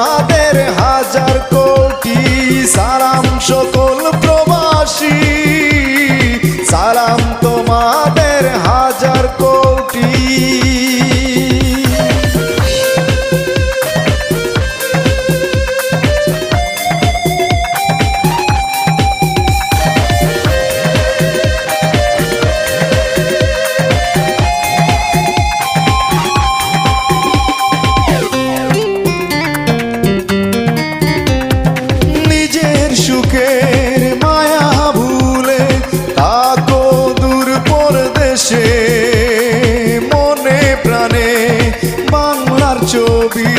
তোমাদের হাজার কোটি সারাংশ সকল প্রবাসী। সারাম তোমাদের দেশে মনে প্রাণে বাংলার ছবি